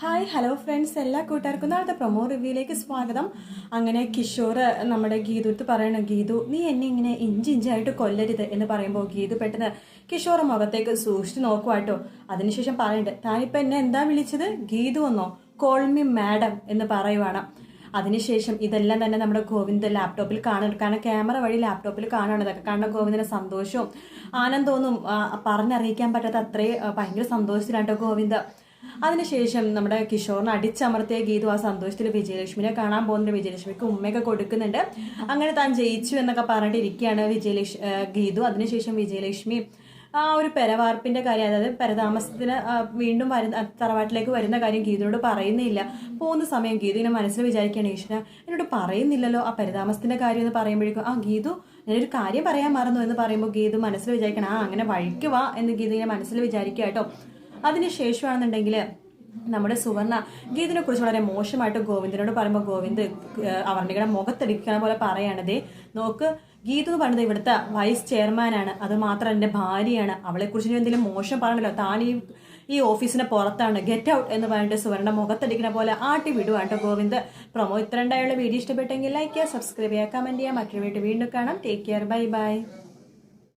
Hi hello friends എല്ലാ കൂട്ടുകാർക്കും നാളത്തെ പ്രൊമോ റിവ്യൂയിലേക്ക് സ്വാഗതം. അങ്ങനെ കിഷോർ നമ്മുടെ ഗീതു എടുത്ത് പറയണം ഗീതു നീ എന്നെ ഇങ്ങനെ ഇഞ്ചി ഇഞ്ചായിട്ട് കൊല്ലരുത് എന്ന് പറയുമ്പോൾ ഗീതു പെട്ടെന്ന് കിഷോർ മുഖത്തേക്ക് സൂക്ഷിച്ച് നോക്കുവാട്ടോ അതിനുശേഷം പറയണ്ടേ താനിപ്പോൾ എന്നെ എന്താ വിളിച്ചത്? ഗീതു എന്നോ കോൾമി മാഡം എന്ന് പറയുവാണ്. അതിനുശേഷം ഇതെല്ലാം തന്നെ നമ്മുടെ ഗോവിന്ദ് ലാപ്ടോപ്പിൽ കാണുന്നുണ്ട് കാരണം ക്യാമറ വഴി ലാപ്ടോപ്പിൽ കാണുകയാണ് ഇതൊക്കെ. കാരണം ഗോവിന്ദിന്റെ സന്തോഷവും ആനന്ദമൊന്നും പറഞ്ഞറിയിക്കാൻ പറ്റാത്ത അത്രയും ഭയങ്കര സന്തോഷത്തിലാണ് കേട്ടോ ഗോവിന്ദ്. അതിനുശേഷം നമ്മുടെ കിഷോറിനെ അടിച്ചമർത്തിയ ഗീതു ആ സന്തോഷത്തിൽ വിജയലക്ഷ്മിനെ കാണാൻ പോകുന്നുണ്ട്. വിജയലക്ഷ്മിക്ക് ഉമ്മയൊക്കെ കൊടുക്കുന്നുണ്ട്. അങ്ങനെ താൻ ജയിച്ചു എന്നൊക്കെ പറഞ്ഞിട്ട് ഇരിക്കുകയാണ് വിജയലക്ഷ്മി ഗീതു. അതിനുശേഷം വിജയലക്ഷ്മി ആ ഒരു പെരവാർപ്പിന്റെ കാര്യം അതായത് പരതാമസത്തിന് വീണ്ടും വരുന്ന തറവാട്ടിലേക്ക് വരുന്ന കാര്യം ഗീതയോട് പറയുന്നില്ല. പോകുന്ന സമയം ഗീതു ഇങ്ങനെ മനസ്സിൽ വിചാരിക്കുകയാണ് ഈശ്വര എന്നോട് പറയുന്നില്ലല്ലോ ആ പരതാമസത്തിന്റെ കാര്യം എന്ന് പറയുമ്പോഴേക്കും ആ ഗീതു ഞാനൊരു കാര്യം പറയാൻ മറന്നു എന്ന് പറയുമ്പോൾ ഗീതു മനസ്സിൽ വിചാരിക്കണം ആ അങ്ങനെ വഴിക്ക് വാ എന്ന് ഗീതു ഇങ്ങനെ മനസ്സിൽ വിചാരിക്കുക കേട്ടോ. അതിനുശേഷമാണെന്നുണ്ടെങ്കിൽ നമ്മുടെ സുവർണ ഗീതിനെ കുറിച്ച് വളരെ മോശമായിട്ട് ഗോവിന്ദനോട് പറയുമ്പോൾ ഗോവിന്ദ് അവർണികയുടെ മുഖത്തടിക്കുന്ന പോലെ പറയുകയാണത് നോക്ക് ഗീതു എന്ന് പറയുന്നത് ഇവിടുത്തെ വൈസ് ചെയർമാനാണ് അത് മാത്രം എന്റെ ഭാര്യയാണ്. അവളെ കുറിച്ച് എന്തെങ്കിലും മോശം പറയണല്ലോ. താൻ ഈ ഈ ഓഫീസിന് പുറത്താണ്. ഗെറ്റ് ഔട്ട് എന്ന് പറഞ്ഞിട്ട് സുവർണ മുഖത്തടിക്കുന്ന പോലെ ആട്ടി വിടുവാണ് കേട്ടോ ഗോവിന്ദ്. പ്രൊമോ ഇത്ര ഉണ്ടായുള്ള വീഡിയോ ഇഷ്ടപ്പെട്ടെങ്കിൽ ലൈക്ക് ചെയ്യുക സബ്സ്ക്രൈബ് ചെയ്യുക കമന്റ് ചെയ്യുക. മറ്റൊരു വീഡിയോ വീണ്ടും കാണാം. Take care bye bye